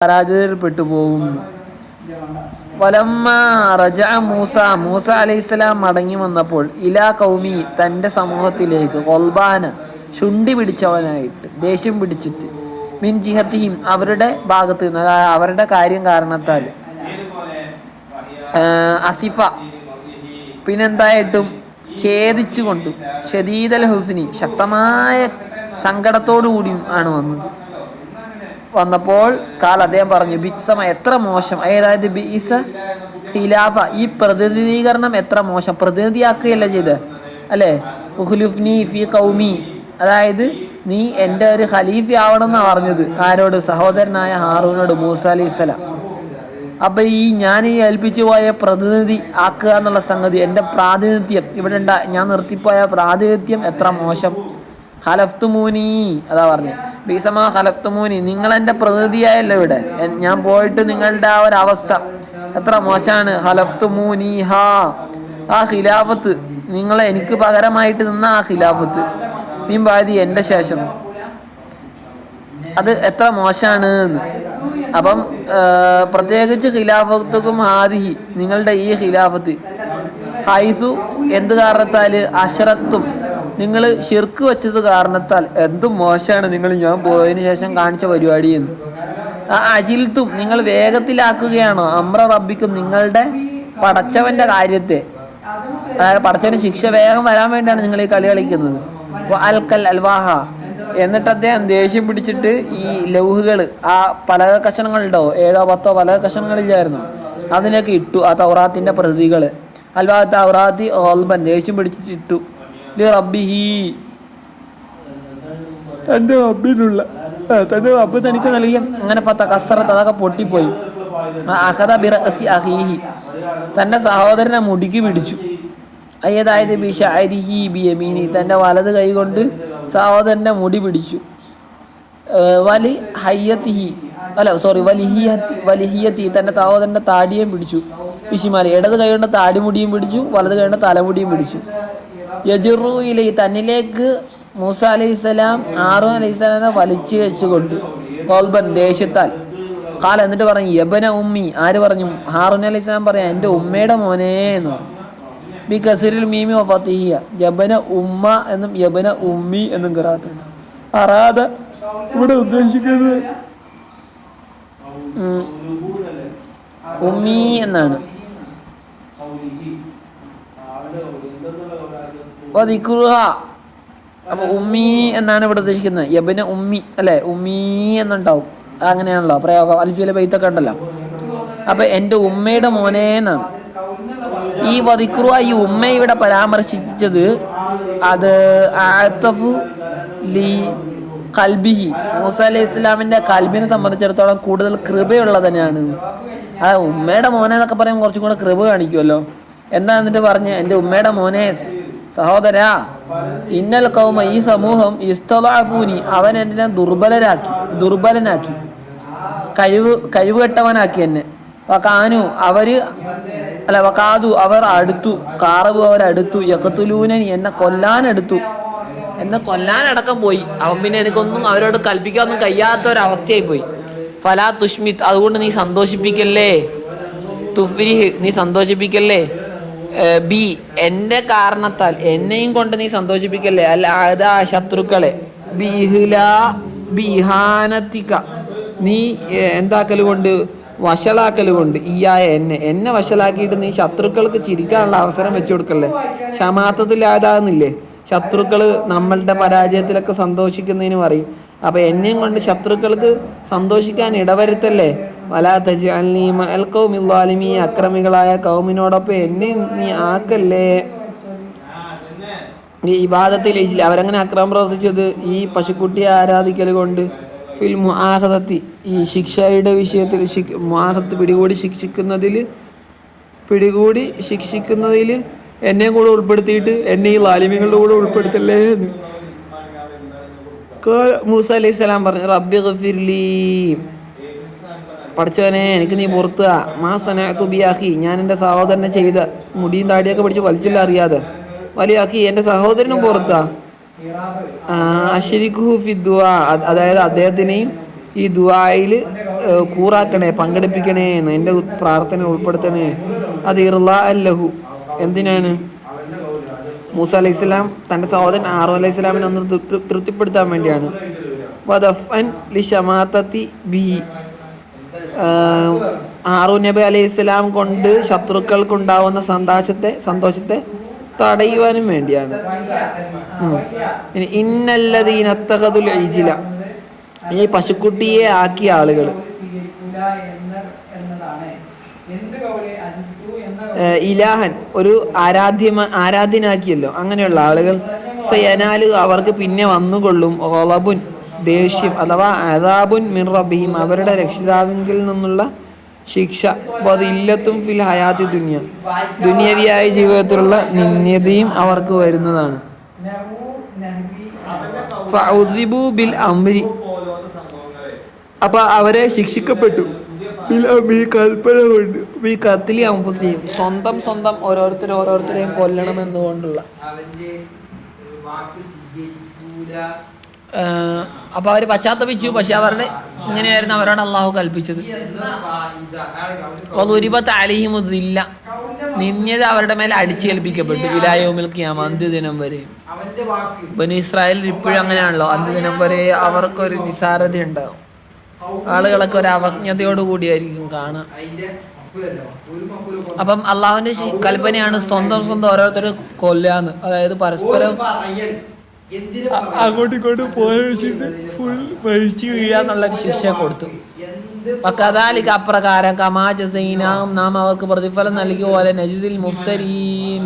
പരാജയപ്പെട്ടു പോകുന്നു വലമ്മ റജ മൂസ മൂസ അലൈഹിസ്സലാം മടങ്ങി വന്നപ്പോൾ ഇലാ കൗമി തന്റെ സമൂഹത്തിലേക്ക് കൊൽബാന ശുണ്ടി പിടിച്ചവനായിട്ട് ദേഷ്യം പിടിച്ചിട്ട് മിൻ ജിഹത്തിഹിം അവരുടെ ഭാഗത്ത് നിന്ന് അവരുടെ കാര്യം കാരണത്താൽ അസിഫ പിന്നെന്തായിട്ടും ഖേദിച്ചുകൊണ്ടും ഷദീദൽ ഹുസിനി ശക്തമായ സങ്കടത്തോടു കൂടിയും ആണ് വന്നത്. വന്നപ്പോൾ കാൽ അദ്ദേഹം പറഞ്ഞു ബിക്സമ എത്ര മോശം? അതായത് ബിഇസ ഖിലാഫ ഈ പ്രതിനിധീകരണം എത്ര മോശം? പ്രതിനിധിയാക്കുകയല്ല ചെയ്ത്. അല്ലേ? ഉഹ്ലുഫ്നി കൗമി അതായത് നീ എന്റെ ഒരു ഖലീഫ ആവണമെന്നാണ് പറഞ്ഞത്. ആരോട്? സഹോദരനായ ഹാറൂനോട് മൂസ അലൈഹി സ്വലാം. അപ്പൊ ഈ ഞാൻ ഈ ഏൽപ്പിച്ചു പോയ പ്രതിനിധി ആക്കുക എന്നുള്ള സംഗതി എന്റെ പ്രാതിനിധ്യം. ഇവിടെ ഞാൻ നിർത്തിപ്പോയ പ്രാതിനിധ്യം എത്ര മോശം? ഹലഫ്തുമൂനി അതാ പറഞ്ഞു. ബീസമാ നിങ്ങൾ എന്റെ പ്രതിനിധിയായല്ലോ ഇവിടെ. ഞാൻ പോയിട്ട് നിങ്ങളുടെ ആ ഒരു അവസ്ഥ. എത്ര മോശമാണ് ഹലഫ്തുമൂനി ഹാ ആ ഖിലാഫത്ത് നിങ്ങൾ എനിക്ക് പകരമായിട്ട് നിന്ന ആ ഖിലാഫത്ത്. മീൻ ബാധി എന്റെ ശേഷം. അത് എത്ര മോശമാണ് എന്ന്. അപ്പം പ്രത്യേകിച്ച് ഖിലാഫത്തുക്കും ഹാദിഹി നിങ്ങളുടെ ഈ ഖിലാഫത്ത്. ഹൈസു എന്ത് കാരണത്താൽ അശറത്തും നിങ്ങൾ ശിർക്ക് വെച്ചത് കാരണത്താൽ എന്തും മോശമാണ് നിങ്ങൾ ഞാൻ പോയതിനു ശേഷം കാണിച്ച പരിപാടി എന്ന് ആ അജിൽത്തും നിങ്ങൾ വേഗത്തിലാക്കുകയാണോ? അമ്ര റബ്ബിക്കും നിങ്ങളുടെ പടച്ചവന്റെ കാര്യത്തെ അതായത് പടച്ചവന് ശിക്ഷ വേഗം വരാൻ വേണ്ടിയാണ് നിങ്ങൾ ഈ കളി കളിക്കുന്നത്. അൽക്കൽ അൽവാഹ. എന്നിട്ട് അദ്ദേഹം ദേഷ്യം പിടിച്ചിട്ട് ഈ ലൗഹുകൾ ആ പലക കഷണങ്ങളുണ്ടോ? ഏഴോ പത്തോ പലക കഷണങ്ങളില്ലായിരുന്നു. അതിനൊക്കെ ഇട്ടു ആ തൗറാത്തിന്റെ പ്രതികൾ. അൽവാ തൗറാത്തി ഓൽബൻ ദേഷ്യം പിടിച്ചിട്ട് ഇട്ടു. തന്റെ റബ്ബിനുള്ള ആ, തന്റെ റബ്ബ് തനിക്ക് നൽകിയ അങ്ങനെ അതൊക്കെ പൊട്ടിപ്പോയി. തന്റെ സഹോദരനെ മുടിക്ക് പിടിച്ചു. അയ്യതായത് തന്റെ വലത് കൈ കൊണ്ട് സഹോദരന്റെ മുടി പിടിച്ചു. വലി ഹയ്യത്തിഹി അല്ല സോറി വലിഹിയത്തി വലിഹിയത്തി. തന്റെ സഹോദരന്റെ താടിയും പിടിച്ചു. വിഷിമാലി ഇടത് കൈ കൊണ്ട് താടിമുടിയും പിടിച്ചു വലത് കൈ കൊണ്ട് തലമുടിയും പിടിച്ചു. യജുറു ഇലൈ തന്നിലേക്ക് മൂസ അലൈഹിസ്സലാം ആറു അലൈഹിസ്സലാമിനെ വലിച്ചു വെച്ചുകൊണ്ട് കോൽബൻ ദേഷ്യത്താൽ. കാല എന്നിട്ട് പറഞ്ഞു യബന ഉമ്മി. ആര് പറഞ്ഞു? ഹാറൂൻ അലൈഹി സ്വലാം പറയാം എന്റെ ഉമ്മയുടെ മോനെ എന്ന് പറഞ്ഞു. ബി കസീറിൽ മീമി ഫത്തിഹിയ യബന ഉമ്മ എന്നും യബന ഉമ്മി എന്നും കറാത്തുണ്ട് അറാദ ഇവിടെ ഉദ്ദേശിക്കുന്നത് ഉമ്മി എന്നാണ്. അപ്പൊ ഉമ്മി എന്നാണ് ഇവിടെ ഉദ്ദേശിക്കുന്നത്? യബിന് ഉമ്മി അല്ലെ? ഉമ്മി എന്നുണ്ടാവും. അങ്ങനെയാണല്ലോ. പ്രയോഗം. അൽഫിയിലെ ബൈത്തൊക്കെ ഉണ്ടല്ലോ. അപ്പൊ എന്റെ ഉമ്മയുടെ മോനെ എന്നാണ്. ഈ വദിക്രു ഈ ഉമ്മ ഇവിടെ പരാമർശിച്ചത് അത് ആത്തഫു ലി കൽബിഹി. മൂസ അലൈഹി ഇസ്ലാമിന്റെ കൽബിനെ സംബന്ധിച്ചിടത്തോളം കൂടുതൽ കൃപയുള്ളത് തന്നെയാണ്. ആ ഉമ്മയുടെ മോനെ എന്നൊക്കെ പറയുമ്പോൾ കുറച്ചും കൂടെ കൃപ കാണിക്കുമല്ലോ. എന്താ എന്നിട്ട് പറഞ്ഞ്? എന്റെ ഉമ്മയുടെ മോനെ സഹോദരാ ഇന്നൽ കൗമ ഈ സമൂഹം ഇസ്തലാഫൂനി അവൻ എന്നെ ദുർബലരാക്കി ദുർബലനാക്കി. കഴിവ് കഴിവുകെട്ടവനാക്കി എന്നെ. വക്കാനു അവർ അല്ല വക്കാതു അവർ അടുത്തു. കാറബു അവർ അടുത്തു. എന്നെ കൊല്ലാനെടുത്തു. എന്നെ കൊല്ലാനടക്കം പോയി. അവൻ പിന്നെ എനിക്കൊന്നും അവരോട് കൽപ്പിക്കാനൊന്നും കഴിയാത്ത ഒരവസ്ഥയായി പോയി. ഫലാ തുഷ്മിത് അതുകൊണ്ട് നീ സന്തോഷിപ്പിക്കല്ലേ? തുഫ്രിഹ് നീ സന്തോഷിപ്പിക്കല്ലേ? ബി എന്റെ കാരണത്താൽ എന്നെയും കൊണ്ട് നീ സന്തോഷിപ്പിക്കല്ലേ? അല്ല അതാ ശത്രുക്കളെ. ബിഹിലാ ബിഹാനത്തിക്ക നീ എന്താക്കൽ കൊണ്ട്? വഷളാക്കൽ കൊണ്ട്. ഈയായ എന്നെ. എന്നെ വഷളാക്കിയിട്ട് നീ ശത്രുക്കൾക്ക് ചിരിക്കാനുള്ള അവസരം വെച്ചു കൊടുക്കല്ലേ ക്ഷമാത്തത്തിലാതാകുന്നില്ലേ ശത്രുക്കൾ നമ്മളുടെ പരാജയത്തിലൊക്കെ സന്തോഷിക്കുന്നതിന് പറയും. അപ്പൊ എന്നെയും കൊണ്ട് ശത്രുക്കൾക്ക് സന്തോഷിക്കാൻ ഇടവരുത്തല്ലേ? അക്രമികളായ കൗമിനോടൊപ്പം എന്നെ നീ ആക്കല്ലേ? ഈ ഇബാദത്തിൽ അവരങ്ങനെ അക്രമം പ്രവർത്തിച്ചത്? ഈ പശുക്കുട്ടിയെ ആരാധിക്കൽ കൊണ്ട് ഫിൽ മുആഹദത്തി ഈ ശിക്ഷയുടെ വിഷയത്തിൽ മുഹത്ത് പിടികൂടി ശിക്ഷിക്കുന്നതിൽ പിടികൂടി ശിക്ഷിക്കുന്നതിൽ എന്നെ കൂടെ ഉൾപ്പെടുത്തിയിട്ട് എന്നെ ഈ ലാലിമ്യങ്ങളുടെ കൂടെ ഉൾപ്പെടുത്തല്ലേ എന്ന്. മൂസ അലൈഹി സ്വലാം പറഞ്ഞു റബ്ബി ഗഫിർലി പഠിച്ചവനെ എനിക്ക് നീ പുറത്ത് മാ സനഅതു ബി അഖി ഞാൻ എന്റെ സഹോദരനെ ചെയ്ത് മുടിയും താടിയൊക്കെ പിടിച്ച് വലിച്ചില്ല അറിയാതെ. വലിയ എന്റെ സഹോദരനും പുറത്താ അഷരിഖു ദുആ. അതായത് അദ്ദേഹത്തിനെയും ഈ ദുആയിൽ കൂറാക്കണേ പങ്കെടുപ്പിക്കണേ എന്ന് എന്റെ പ്രാർത്ഥന ഉൾപ്പെടുത്തണേ. അത് ഇർലാ അല്ലഹു. എന്തിനാണ്? മൂസ അലൈഹി സ്വലാം തന്റെ സഹോദരൻ ആറു അലൈഹി സ്വലാമിനെ ഒന്ന് തൃപ്തിപ്പെടുത്താൻ വേണ്ടിയാണ്. വദഫ്അൻ ലി ഷമാത്തത്തി ബിഹി. ആറു നബി അലൈഹി ഇസ്ലാം കൊണ്ട് ശത്രുക്കൾക്ക് ഉണ്ടാവുന്ന സന്തോഷത്തെ സന്തോഷത്തെ തടയുവാനും വേണ്ടിയാണ്. ഇന്നല്ലതീനത്തഹതുൽ ഇജില ഈ പശുക്കുട്ടിയെ ആക്കിയ ആളുകൾ ഇലാഹൻ ഒരു ആരാധ്യമ ആരാധ്യനാക്കിയല്ലോ. അങ്ങനെയുള്ള ആളുകൾ. സയനാല് അവർക്ക് പിന്നെ വന്നുകൊള്ളും. ഓളബുൻ ദേഷ്യം അഥവാ അദാബുൻ മിൻ റബീം അവരുടെ രക്ഷിതാവിങ്കിൽ നിന്നുള്ള ശിക്ഷ. അപ്പോൾ ഇല്ലത്തും ഫിൽ ഹയാത്തി ദുനിയ. ദുനിയവിയായ ജീവിതത്തിലുള്ള നിന്ദ്യതയും അവർക്ക് വരുന്നതാണ്. ബിൽ അംരി അപ്പൊ അവരെ ശിക്ഷിക്കപ്പെട്ടു. സ്വന്തം സ്വന്തം ഓരോരുത്തർ ഓരോരുത്തരെയും കൊല്ലണം എന്നുകൊണ്ടുള്ള. അവന്റെ വാക്ക് സ്വീകരിക്കൂല ഏഹ് അപ്പൊ അവർ പശ്ചാത്തപിച്ചു. പക്ഷെ അവരുടെ ഇങ്ങനെയായിരുന്നു അവരോട് അള്ളാഹു കൽപ്പിച്ചത്. ഒരുപത്ത് അലിഹിമുദില്ല നിന്യത അവരുടെ മേലെ അടിച്ചേൽപ്പിക്കപ്പെട്ടു. വിലായോമിൽ ക്യാം അന്ത്യദിനം വരെ. ബനു ഇസ്രായേലിൽ ഇപ്പോഴും അങ്ങനെയാണല്ലോ. അന്ത്യദിനം വരെ അവർക്കൊരു നിസാരത ഉണ്ടാവും. ആളുകളൊക്കെ ഒരു അവജ്ഞതയോട് കൂടിയായിരിക്കും കാണാം അപ്പം അള്ളാഹുവിന്റെ കൽപ്പനയാണ് സ്വന്തം സ്വന്തം ഓരോരുത്തർ കൊല്ലാന്ന്. അതായത് പരസ്പരം അങ്ങോട്ടും ഇങ്ങോട്ടും പോയിട്ട് ഫുൾ മരിച്ചു വീഴാന്നുള്ള ശിക്ഷ കൊടുത്തു. എന്ത് അപ്രകാരം കമാജസൈനാം നാം അവർക്ക് പ്രതിഫലം നൽകിയ പോലെ നജിസിൽ മുഫ്തരീം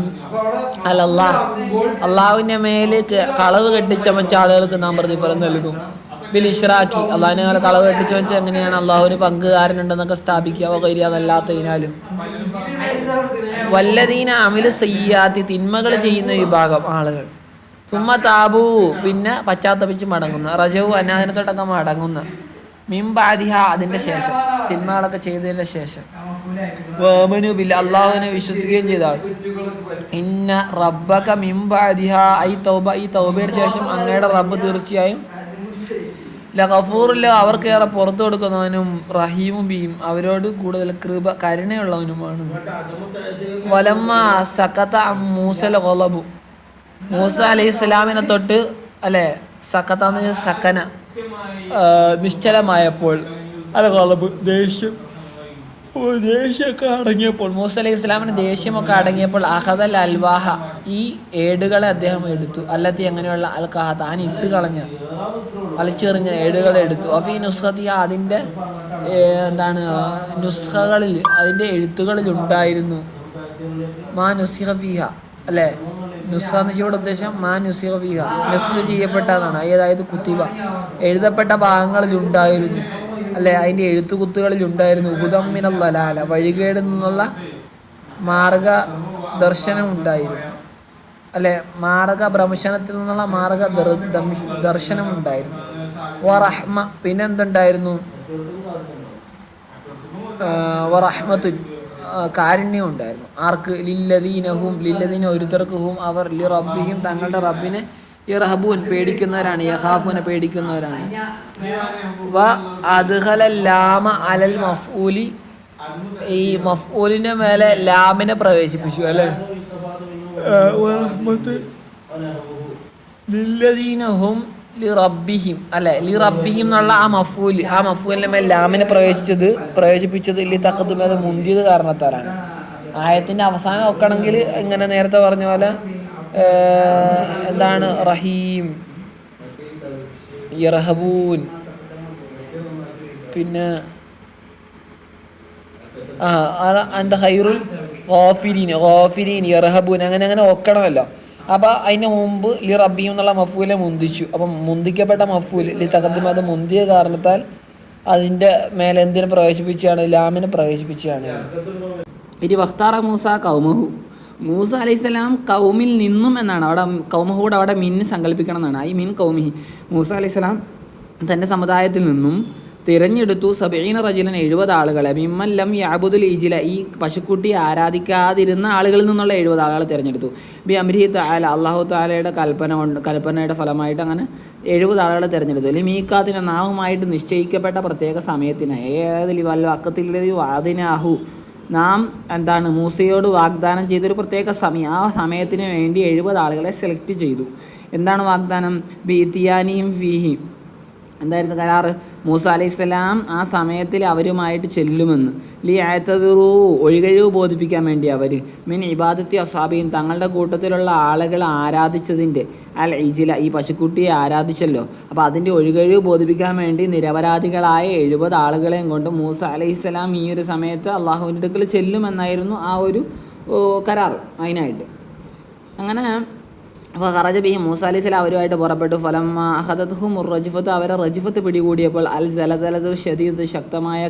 അല്ലല്ലാ. അള്ളാഹുവിന്റെ മേൽ കളവ് കെട്ടിച്ചമച്ച ആളുകൾക്ക് നാം പ്രതിഫലം നൽകും. ബിൽ അള്ളാഹിനെ മേലെ കളവ് കെട്ടിച്ചമച്ച എങ്ങനെയാണ് അള്ളാഹുവിന് പങ്കുകാരനുണ്ടെന്നൊക്കെ സ്ഥാപിക്കുക കൈരി അതല്ലാത്തതിനാലും വല്ലതീന അമിൽ സയ്യാത്തി തിന്മകൾ ചെയ്യുന്ന വിഭാഗം ആളുകൾ. സുമ്മ താബു പിന്നെ പശ്ചാത്തപിച്ച് മടങ്ങുന്ന. റജവു അനാദിനത്തോടൊക്കെ മടങ്ങുന്ന. മിംബാദിഹ അതിന്റെ ശേഷം. തിന്മകളൊക്കെ ചെയ്തതിന്റെ ശേഷം. വേമനു ബില്ല അള്ളാഹുവിനെ വിശ്വസിക്കുകയും ചെയ്താൽ. ഇന്ന റബ്ബക മിംബാദിഹ ഈ തൗബ ഈ തൗബയുടെ ശേഷം അങ്ങയുടെ റബ്ബ് തീർച്ചയായും ലഗഫൂറില്ല അവർക്കേറെ പുറത്തു കൊടുക്കുന്നവനും റഹീമും ബിയും അവരോട് കൂടുതൽ കൃപ കരുണയുള്ളവനുമാണ്. വലമ്മ സക്കത്ത മൂസൽ കൊലബു മൂസ അലൈഹി ഇസ്ലാമിനെ തൊട്ട് അല്ലേ സക്കത്ത എന്ന് സക്കന. നിശ്ചലമായപ്പോൾ അല്ല കൊലബ് ദേഷ്യം ദേഷ്യമൊക്കെ അടങ്ങിയപ്പോൾ മൂസ അലൈഹി ഇസ്ലാമിന് ദേഷ്യമൊക്കെ അടങ്ങിയപ്പോൾ അഹദൽ അൽവാഹ ഈ ഏടുകളെ അദ്ദേഹം എടുത്തു. അല്ലത്തി എങ്ങനെയുള്ള അൽ കഹ താൻ ഇട്ട് കളഞ്ഞ വലിച്ചെറിഞ്ഞ ഏടുകളെ എടുത്തു. അഫീ നുസ്ഖത്തി അതിന്റെ എന്താണ് നുസ്ഖകളിൽ അതിന്റെ എഴുത്തുകളിൽ ഉണ്ടായിരുന്നു. മാ ഫീഹ അല്ലേ? നുസ്ഖ എന്ന് ഉദ്ദേശം മാ നുസിഹ ബിഹ ചെയ്യപ്പെട്ടതാണ് അതായത് കുത്തിബ എഴുതപ്പെട്ട ഭാഗങ്ങളിൽ ഉണ്ടായിരുന്നു അല്ലെ? അതിന്റെ എഴുത്തുകുത്തുകളിൽ ഉണ്ടായിരുന്നു ഉദമ്മിനൽ ലാല വഴികേട് നിന്നുള്ള മാർഗ ദർശനം ഉണ്ടായിരുന്നു അല്ലെ? മാർഗ ഭ്രംശനത്തിൽ നിന്നുള്ള മാർഗ ദർശനം ഉണ്ടായിരുന്നു വറഹ്മ പിന്നെന്തുണ്ടായിരുന്നു? വറഹ്മത്തു കാരുണ്യം ഉണ്ടായിരുന്നു ആർക്ക്? ലില്ലദീനഹും ലില്ലദീന ഒരുത്തർക്കുഹും അവർ ലി റബ്ബിഹിം തങ്ങളുടെ റബ്ബിനെ ഇറഹബൂൻ പേടിക്കുന്നവരാണ് യഹാഫുനെ പേടിക്കുന്നവരാണ്. വ അദ്ഖല ലാമ അലൽ മഫ്ഊലി. ഈ മഫ്ഊലിന്റെ മേലെ ലാമിനെ പ്രവേശിപ്പിച്ചു അല്ലേ? ലില്ലദീനഹും ലി റബ്ബിഹിം അല്ലെ? ലി റബ്ബിഹിം എന്നുള്ള ആ മഫൂൽ ആ മഫൂലിന്റെ മേൽ ലാമിനെ പ്രവേശിച്ചത് പ്രവേശിപ്പിച്ചത് ലി തക്കത്തും അത് മുന്തിയത് കാരണത്താലാണ്. ആയത്തിന്റെ അവസാനം നോക്കണമെങ്കിൽ ഇങ്ങനെ നേരത്തെ പറഞ്ഞ പോലെ എന്താണ്? റഹീം യർഹബൂൻ പിന്നെ ആ അന്ത ഹൈറുൽ ഓഫിരീൻ ഓഫിരീൻ യർഹബൂൻ അങ്ങനെ അങ്ങനെ ഓക്കണമല്ലോ അപ്പൊ അതിന് മുമ്പ് ലി റബീം എന്നുള്ള മഫൂലെ മുന്തിച്ചു. അപ്പം മുന്തിക്കപ്പെട്ട മഫൂൽ ലി തകദ്ദിം അത് മുന്തിയ കാരണത്താൽ അതിന്റെ മേലെ എന്തിനെ പ്രവേശിപ്പിച്ചാണ്? ലാമിനെ പ്രവേശിപ്പിച്ചാണ്. ഇനി വഖ്താറ മൂസ കൗമഹു. മൂസ അലൈഹിസ്സലാം കൗമിൽ നിന്നും എന്നാണ് അവിടെ കൗമഹൂടെ അവിടെ മിന്ന് സങ്കല്പിക്കണം എന്നാണ്. I mean കൗമിഹി. മൂസ അലൈഹിസ്സലാം തന്റെ സമുദായത്തിൽ നിന്നും തിരഞ്ഞെടുത്തു. സബീന റജുലൻ എഴുപത് ആളുകളെ. മിമ്മല്ലം യാബുദുൽ ഈജില ഈ പശുക്കുട്ടി ആരാധിക്കാതിരുന്ന ആളുകളിൽ നിന്നുള്ള എഴുപത് ആളുകളെ തിരഞ്ഞെടുത്തു. ബി അമരി താല അള്ളാഹു താലയുടെ കൽപ്പന കൊണ്ട് കൽപ്പനയുടെ ഫലമായിട്ട് അങ്ങനെ എഴുപത് ആളുകളെ തിരഞ്ഞെടുത്തു. അല്ലെങ്കിൽ മീക്കാത്തിന് നാവുമായിട്ട് നിശ്ചയിക്കപ്പെട്ട പ്രത്യേക സമയത്തിന് ഏതിൽ വല്ല അക്കത്തിൽ വാദിനാഹു നാം എന്താണ് മൂസയോട് വാഗ്ദാനം ചെയ്തൊരു പ്രത്യേക സമയം. ആ സമയത്തിന് വേണ്ടി എഴുപത് ആളുകളെ സെലക്ട് ചെയ്തു. എന്താണ് വാഗ്ദാനം? ബി തിയാനിയും ഫീഹിം എന്തായിരുന്നു കരാറ്? മൂസ അലൈഹിസ്സലാം ആ സമയത്തിൽ അവരുമായിട്ട് ചെല്ലുമെന്ന്. ലി ആയത്തതിറൂ ഒഴികഴിവ് ബോധിപ്പിക്കാൻ വേണ്ടി അവർ മിൻ ഇബാദത്തി അസാബിയും തങ്ങളുടെ കൂട്ടത്തിലുള്ള ആളുകൾ ആരാധിച്ചതിന്റെ. അൽ ഇജില ഈ പശുക്കുട്ടിയെ ആരാധിച്ചല്ലോ. അപ്പോൾ അതിന്റെ ഒഴികഴിവ് ബോധിപ്പിക്കാൻ വേണ്ടി നിരപരാധികളായ എഴുപത് ആളുകളെയും കൊണ്ട് മൂസ അലൈഹിസ്സലാം ഈ ഒരു സമയത്ത് അള്ളാഹുവിന്റെ അടുക്കൽ ചെല്ലുമെന്നായിരുന്നു ആ ഒരു കരാർ അതിനായിട്ട് അങ്ങനെ ഖറജ ബി മൂസ അലി സ്വലാം അവരുമായിട്ട് പുറപ്പെട്ടു. ഫലം അഹദത്ഹു റജിഫത്ത് അവരെ റജിഫത്ത് പിടികൂടിയപ്പോൾ അൽ ജലതലത് ഷദീദ് ശക്തമായ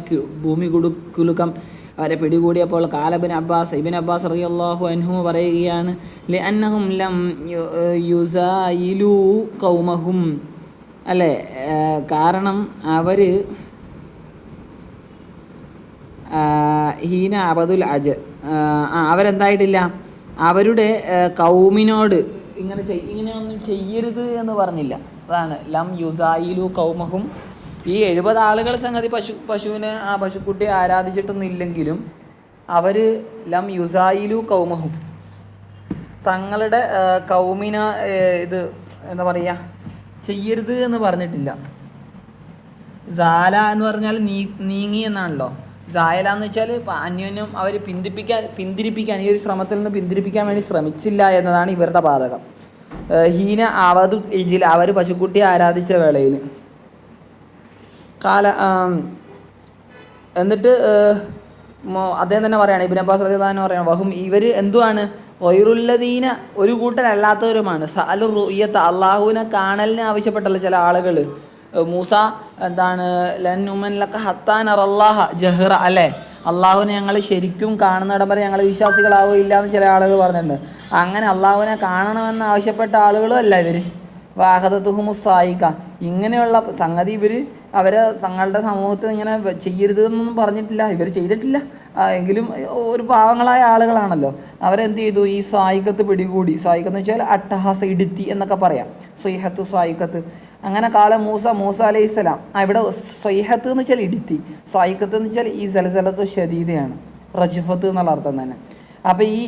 ഭൂമി കുലുക്കം അവരെ പിടികൂടിയപ്പോൾ കാലബിൻ അബ്ബാസ് ഇബിൻ അബ്ബാസ് റളിയല്ലാഹു അൻഹു പറയുകയാണ് ലി അന്നഹും ലം യുസായിലു കൗമഹും അല്ലേ? കാരണം അവർ ഹീന അബദുൽ അജ് അവരെന്തായിട്ടില്ല? അവരുടെ കൗമിനോട് ഇങ്ങനെ ചെയ് ഇങ്ങനെയൊന്നും ചെയ്യരുത് എന്ന് പറഞ്ഞില്ല. അതാണ്. ലം യുസായിലു കൗമഹും. ഈ എഴുപത് ആളുകൾ സംഗതി പശു പശുവിനെ ആ പശുക്കുട്ടിയെ ആരാധിച്ചിട്ടൊന്നുമില്ലെങ്കിലും അവർ ലം യുസായിലു കൗമഹും. തങ്ങളുടെ കൗമിന ഇത് എന്താ പറയുക ചെയ്യരുത് എന്ന് പറഞ്ഞിട്ടില്ല. സാല എന്ന് പറഞ്ഞാൽ നീ നീങ്ങി എന്നാണല്ലോ. സായല എന്ന് വെച്ചാൽ അന്യോന്യം അവർ പിന്തിപ്പിക്കാൻ പിന്തിരിപ്പിക്കാൻ ഈ ഒരു ശ്രമത്തിൽ നിന്ന് പിന്തിരിപ്പിക്കാൻ വേണ്ടി ശ്രമിച്ചില്ല എന്നതാണ് ഇവരുടെ ബാധകം. ഹീന അവതു ഇജിൽ അവർ പശുക്കുട്ടിയെ ആരാധിച്ച വേളയിൽ. കാല എന്നിട്ട് അദ്ദേഹം തന്നെ പറയാണ് ഇബിൻ അബ്ബാസ് റളിയല്ലാഹു പറയാണ് വഹും ഇവർ എന്തുവാണ്? ഒയറുല്ലദീന ഒരു കൂട്ടരല്ലാത്തവരുമാണ്. സഅലു റുയ്യത്ത് അള്ളാഹുവിനെ കാണലിന് ആവശ്യപ്പെട്ടല്ലോ ചില ആളുകൾ മൂസ എന്താണ് ലൻ ഉമൻ ലക്ക ഹത്താൻ അറല്ലാഹ ജഹ്റ അല്ലേ? അള്ളാഹുവിനെ ഞങ്ങൾ ശരിക്കും കാണുന്നിടം വരെ ഞങ്ങൾ വിശ്വാസികളാവുകയില്ല എന്ന് ചില ആളുകൾ പറഞ്ഞിട്ടുണ്ട്. അങ്ങനെ അള്ളാഹുവിനെ കാണണമെന്ന് ആവശ്യപ്പെട്ട ആളുകളും അല്ല ഇവർ വാഹദത്തുഹുമുസായിക്ക ഇങ്ങനെയുള്ള സംഗതി ഇവർ അവരെ തങ്ങളുടെ സമൂഹത്തിൽ ഇങ്ങനെ വ- ചെയ്യരുത് എന്നൊന്നും പറഞ്ഞിട്ടില്ല. ഇവർ ചെയ്തിട്ടില്ല. എങ്കിലും ഒരു പാവങ്ങളായ ആളുകളാണല്ലോ. അവരെന്ത് ചെയ്തു? ഈ സായിക്കത്ത് പിടികൂടി. സായിക്കത്ത് എന്ന് വെച്ചാൽ അട്ടഹാസ ഇടുത്തി എന്നൊക്കെ പറയാം. സൊയ്ഹത്ത് സായിക്കത്ത് അങ്ങനെ കാലം മൂസ മൂസ അലൈഹി സ്വലാം. ഇവിടെ സൈഹത്ത് എന്ന് വെച്ചാൽ ഇടുത്തി സായിക്കത്ത് എന്ന് വെച്ചാൽ ഈ സലസലത്ത് ഷദീദയാണ് റജിഫത്ത് എന്നുള്ള അർത്ഥം തന്നെ. അപ്പോൾ ഈ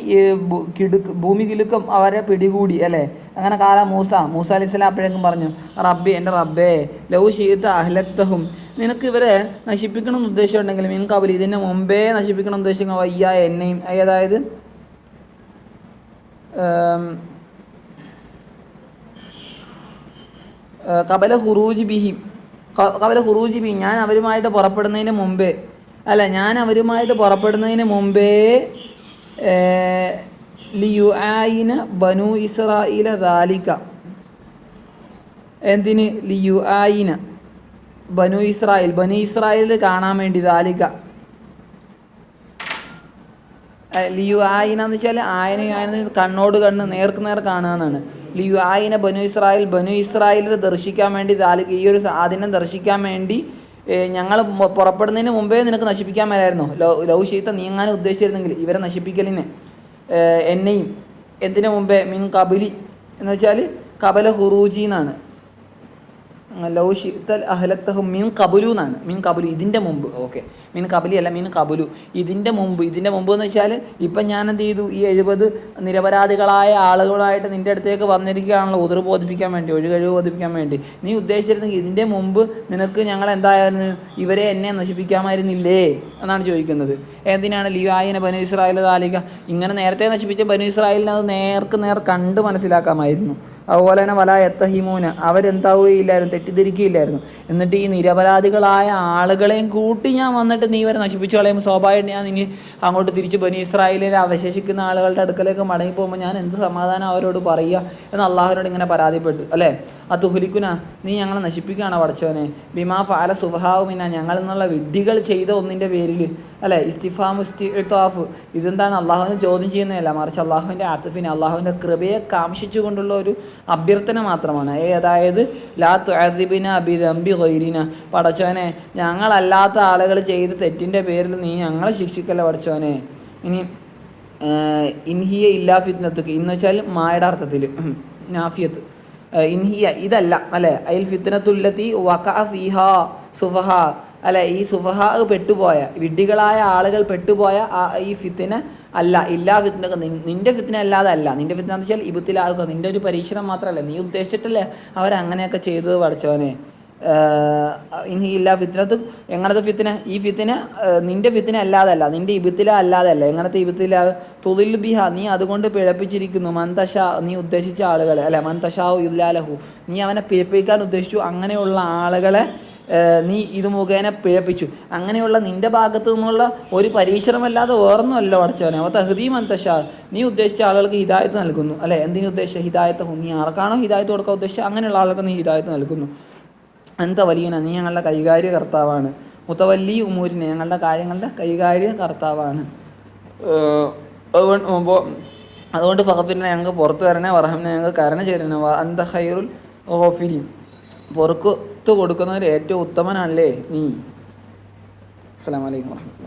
കിടുക്ക് ഭൂമി കിലുക്കം അവരെ പിടികൂടി അല്ലേ? അങ്ങനെ കാല മൂസ മൂസ അലൈഹി സ്വലാം അപ്പോഴേക്കും പറഞ്ഞു റബ്ബി എന്റെ റബ്ബേ ലവ് ഷീത്ത് അഹ്ലക്തഹും. നിനക്ക് ഇവരെ നശിപ്പിക്കണം എന്ന് ഉദ്ദേശം ഉണ്ടെങ്കിൽ മീൻ ഇതിന്റെ മുമ്പേ നശിപ്പിക്കണം ഉദ്ദേശിക്കുന്ന വയ്യ എന്നെയും അതായത് ഏം, ഏ, കബല ഹുറൂജ് ബിഹി കബല ഹുറൂജ് ബി ഞാൻ അവരുമായിട്ട് പുറപ്പെടുന്നതിന് മുമ്പേ അല്ല ഞാൻ അവരുമായിട്ട് പുറപ്പെടുന്നതിന് മുമ്പേ ലിയു ആയിന ബനു ഇസ്രായില ദാലിക. എന്തിന്? ലിയു ആയിന ബനു ഇസ്രായേൽ ബനു ഇസ്രായേലിൽ കാണാൻ വേണ്ടി ദാലിക. ഏഹ് ലിയു ആയിന എന്ന് വെച്ചാൽ ആയന ആയന കണ്ണോട് കണ്ണ് നേർക്ക് നേർ കാണുക എന്നാണ്. ലിയു ആയിന ബനു ഇസ്രായേൽ ബനു ഇസ്രായേലിൽ ദർശിക്കാൻ വേണ്ടി ദാലിക ഈ ഒരു അതിനെ ദർശിക്കാൻ വേണ്ടി ഞങ്ങൾ പുറപ്പെടുന്നതിന് മുമ്പേ നിനക്ക് നശിപ്പിക്കാൻ മേലായിരുന്നു? ലോ ലൗ ഷീത്ത നീങ്ങാൻ ഉദ്ദേശിച്ചിരുന്നെങ്കിൽ ഇവരെ നശിപ്പിക്കലിനെ. എന്നെയും എന്തിനു മുമ്പേ? മിൻ കബിലി. എന്ന് വെച്ചാൽ കബല ഹുറൂജി എന്നാണ്. ലൗ ഷിത്തൽ അഹലക്തഹും മീൻ കബുലു എന്നാണ്. മീൻ കബുലു ഇതിന്റെ മുമ്പ്. ഓക്കെ. മീൻ കബലി അല്ല മീൻ കബുലു ഇതിന്റെ മുമ്പ് ഇതിന്റെ മുമ്പ് എന്ന് വെച്ചാൽ ഇപ്പം ഞാൻ എന്ത് ചെയ്തു? ഈ എഴുപത് നിരപരാധികളായ ആളുകളായിട്ട് നിന്റെ അടുത്തേക്ക് വന്നിരിക്കുകയാണല്ലോ. ഉതിർ ബോധിപ്പിക്കാൻ വേണ്ടി ഒഴുകഴിവ് ബോധിപ്പിക്കാൻ വേണ്ടി. നീ ഉദ്ദേശിച്ചിരുന്നെങ്കിൽ ഇതിന്റെ മുമ്പ് നിനക്ക് ഞങ്ങൾ എന്തായിരുന്നു? ഇവരെ എന്നെ നശിപ്പിക്കാമായിരുന്നില്ലേ? എന്നാണ് ചോദിക്കുന്നത്. എന്തിനാണ് ലിയായിനെ ബനു ഇസ്രായേൽ താലിക? ഇങ്ങനെ നേരത്തെ നശിപ്പിച്ച ബനു ഇസ്രായേലിനെ അത് നേർക്ക് നേർ കണ്ട് മനസ്സിലാക്കാമായിരുന്നു. അതുപോലെ തന്നെ വല എത്തഹിമൂന് അവരെന്താവുകയില്ലായിരുന്നു? തെറ്റിദ്ധരിക്കുകയില്ലായിരുന്നു. എന്നിട്ട് ഈ നിരപരാധികളായ ആളുകളെയും കൂട്ടി ഞാൻ വന്നിട്ട് നീ വരെ നശിപ്പിച്ചു കളയുമ്പോൾ സ്വാഭാവികമായിട്ട് ഞാൻ ഇനി അങ്ങോട്ട് തിരിച്ചു ബനി ഇസ്രായേലിൽ അവശേഷിക്കുന്ന ആളുകളുടെ അടുക്കലേക്ക് മടങ്ങി പോകുമ്പോൾ ഞാൻ എന്ത് സമാധാനം അവരോട് പറയുക എന്ന് അള്ളാഹുവിനോട് ഇങ്ങനെ പരാതിപ്പെട്ടു. അല്ലേ? ആ തുഹുലിക്കുന നീ ഞങ്ങളെ നശിപ്പിക്കുകയാണ് പഠിച്ചവനെ ബിമാ ഫാല സുഭാവുമിന ഞങ്ങളിൽ നിന്നുള്ള വിഡ്ഢികൾ ചെയ്ത ഒന്നിന്റെ പേരിൽ. അല്ലേ? ഇസ്തിഫാം ഇസ്തിഫാഫ് ഇതെന്താണ് അള്ളാഹുവിനെ ചോദ്യം ചെയ്യുന്നതല്ല. മറിച്ച് അള്ളാഹുവിന്റെ ആത്തഫിനെ അള്ളാഹുവിന്റെ കൃപയെ കാംക്ഷിച്ചുകൊണ്ടുള്ള ഒരു അഭ്യർത്ഥന മാത്രമാണ്. ഏ അതായത് ലാ അബി ദംബി ഖൈരിന പടച്ചോനെ ഞങ്ങളല്ലാത്ത ആളുകൾ ചെയ്ത തെറ്റിന്റെ പേരിൽ നീ ഞങ്ങളെ ശിക്ഷിക്കല്ല പടച്ചോനെ. ഇനി ഇൻഹിയ ഇല്ലാ ഫിത്നത്തുക്ക്. എന്ന് വെച്ചാൽ മായുടെ അർത്ഥത്തിൽ. നാഫിയത്ത്. ഇൻഹിയ ഇതല്ല അല്ലേ? അയിൽ ഫിത്നത്തുല്ലത്തി വക ഫിഹ സുഫഹ. അല്ലെ ഈ സുഫഹ പെട്ടുപോയ വിഡ്ഢികളായ ആളുകൾ പെട്ടുപോയ ആ ഈ ഫിത്തിന അല്ല ഇല്ലാ ഫിത്തിന നിന്റെ ഫിത്തിന അല്ലാതെ അല്ല. നിന്റെ ഫിത്തിന വെച്ചാൽ ഇബത്തിലാകുക നിന്റെ ഒരു പരീക്ഷണം മാത്രമല്ല. നീ ഉദ്ദേശിച്ചിട്ടല്ലേ? അവരങ്ങനെയൊക്കെ ചെയ്തത് പഠിച്ചവനെ. ഇനി ഇല്ലാ ഫിത്തിനത്ത് എങ്ങനത്തെ ഫിത്തിന? ഈ ഫിത്തിന നിന്റെ ഫിത്തിന അല്ലാതല്ല നിന്റെ ഇബത്തില അല്ലാതല്ല എങ്ങനത്തെ ഇബത്തില? തുതിൽ ബിഹ. നീ അതുകൊണ്ട് പിഴപ്പിച്ചിരിക്കുന്നു. മന്തഷാ നീ ഉദ്ദേശിച്ച ആളുകളെ. അല്ലെ മന്തഷാവു ഇല്ലാലഹു. നീ അവനെ പിഴപ്പിക്കാൻ ഉദ്ദേശിച്ചു. അങ്ങനെയുള്ള ആളുകളെ നീ ഇത് മുഖേന പിഴപ്പിച്ചു. അങ്ങനെയുള്ള നിന്റെ ഭാഗത്തു നിന്നുള്ള ഒരു പരീക്ഷണമല്ലാതെ വേറൊന്നുമല്ല പഠിച്ചവനെ അവ തഹദീം അന്തഷാ നീ ഉദ്ദേശിച്ച ആളുകൾക്ക് ഹിദായത്ത് നൽകുന്നു. അല്ലെ? എന്തിനു ഉദ്ദേശിച്ച ഹിദായത്ത്? നീ ആർക്കാണോ ഹിദായത്ത് കൊടുക്കാൻ ഉദ്ദേശിച്ച അങ്ങനെയുള്ള ആളുകൾക്ക് നീ ഹിദായത്ത് നൽകുന്നു. അന്ത വലിയന നീ ഞങ്ങളുടെ കൈകാര്യ കർത്താവാണ് മുത്തവല്ലി ഉമൂരിനെ ഞങ്ങളുടെ കാര്യങ്ങളുടെ കൈകാര്യ കർത്താവാണ് അതുകൊണ്ട് അതുകൊണ്ട് ഫഹബിനെ ഞങ്ങൾക്ക് പുറത്തു തരണേ വറഹമിനെ ഞങ്ങൾക്ക് കരണ ചേരണേ അന്ത ഹൈറുൽ ഓഫിരി പുറത്ത് കൊടുക്കുന്നവർ ഏറ്റവും ഉത്തമനല്ലേ നീ? അസ്സാം വലൈക്കും വർഹമത്തുള്ള